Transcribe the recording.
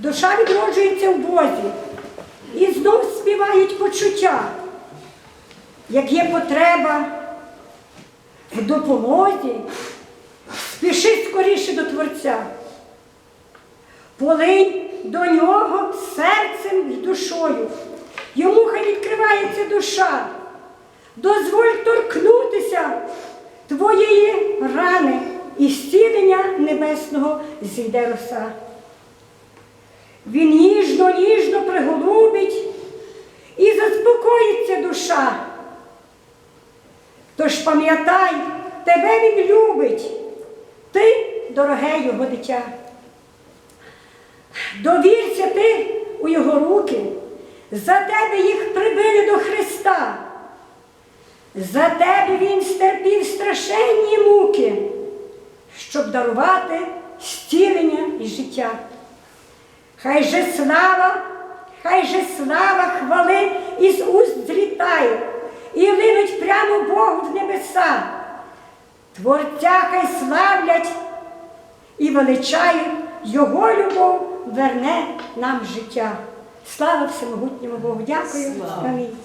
Душа відроджується в Бозі. І знов співають почуття. Як є потреба в допомозі, спіши скоріше до Творця. Полинь до нього серцем і душою. Йому хай відкривається душа. Дозволь торкнутися твоєї рани і зцілення небесного зійде роса. Він ніжно, ніжно приголубить і заспокоїться душа. Тож пам'ятай, тебе він любить, ти дороге його дитя. Довірся ти у його руки, за тебе їх прибили до Христа. За тебе він стерпів страшенні муки, щоб дарувати зцілення і життя. Хай же слава, хай же слава хвали із уст злітає і линуть прямо Богу в небеса. Творця хай славлять і величають, Його любов верне нам життя. Слава всемогутньому Богу! Дякую. Слава. Амінь.